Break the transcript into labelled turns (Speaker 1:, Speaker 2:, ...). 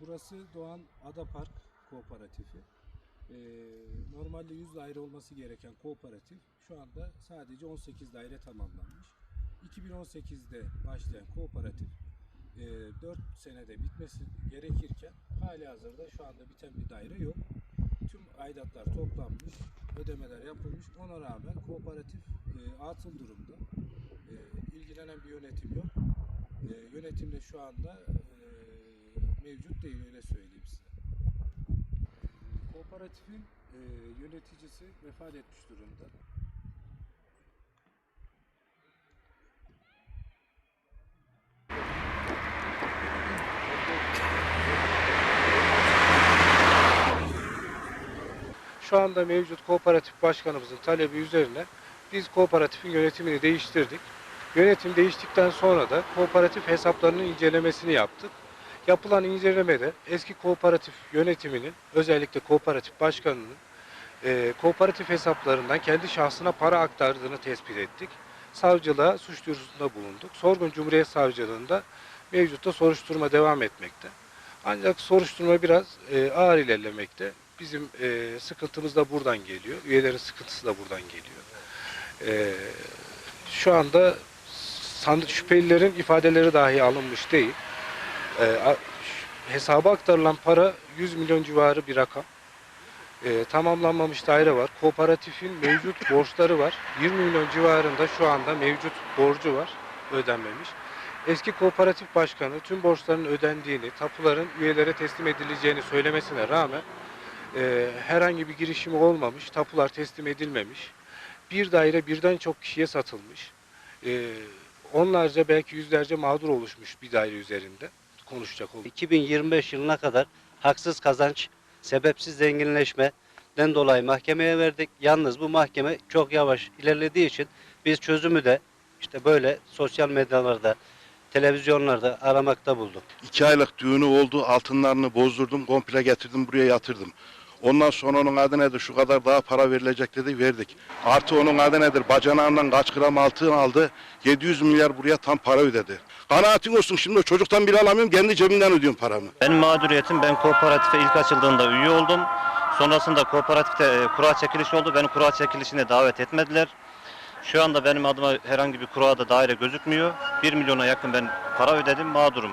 Speaker 1: Burası Doğan Ada Park Kooperatifi. Ee, normalde 100 daire olması gereken kooperatif şu anda sadece 18 daire tamamlanmış. 2018'de başlayan kooperatif e, 4 senede bitmesi gerekirken hali hazırda şu anda biten bir daire yok. Tüm aidatlar toplanmış, ödemeler yapılmış. Ona rağmen kooperatif e, atıl durumda. E, ilgilenen bir yönetim yok. E, yönetim de şu anda e, mevcut değil öyle söyleyeyim size. Kooperatifin e, yöneticisi vefat etmiş durumda. Şu anda mevcut kooperatif başkanımızın talebi üzerine biz kooperatifin yönetimini değiştirdik. Yönetim değiştikten sonra da kooperatif hesaplarının incelemesini yaptık. Yapılan incelemede eski kooperatif yönetiminin özellikle kooperatif başkanının e, kooperatif hesaplarından kendi şahsına para aktardığını tespit ettik. Savcılığa suç duyurusunda bulunduk. Sorgun Cumhuriyet Savcılığında mevcutta soruşturma devam etmekte. Ancak soruşturma biraz e, ağır ilerlemekte. Bizim e, sıkıntımız da buradan geliyor. Üyelerin sıkıntısı da buradan geliyor. E, şu anda sandık şüphelilerin ifadeleri dahi alınmış değil. E, hesaba aktarılan para 100 milyon civarı bir rakam. E, tamamlanmamış daire var. Kooperatifin mevcut borçları var. 20 milyon civarında şu anda mevcut borcu var. Ödenmemiş. Eski kooperatif başkanı tüm borçların ödendiğini, tapuların üyelere teslim edileceğini söylemesine rağmen e, herhangi bir girişimi olmamış, tapular teslim edilmemiş. Bir daire birden çok kişiye satılmış. E, onlarca belki yüzlerce mağdur oluşmuş bir daire üzerinde konuşacak olur.
Speaker 2: 2025 yılına kadar haksız kazanç, sebepsiz zenginleşmeden dolayı mahkemeye verdik. Yalnız bu mahkeme çok yavaş ilerlediği için biz çözümü de işte böyle sosyal medyalarda, televizyonlarda aramakta bulduk.
Speaker 3: İki aylık düğünü oldu. Altınlarını bozdurdum. Komple getirdim buraya yatırdım. Ondan sonra onun adı nedir? Şu kadar daha para verilecek dedi. Verdik. Artı onun adı nedir? Bacanağından kaç gram altın aldı. 700 milyar buraya tam para ödedi. Kanaatin olsun şimdi çocuktan bile alamıyorum. Kendi cebimden ödüyorum paramı.
Speaker 4: Benim mağduriyetim ben kooperatife ilk açıldığında üye oldum. Sonrasında kooperatifte e, kura çekilişi oldu. Beni kura çekilişine davet etmediler. Şu anda benim adıma herhangi bir kurada daire gözükmüyor. 1 milyona yakın ben para ödedim mağdurum.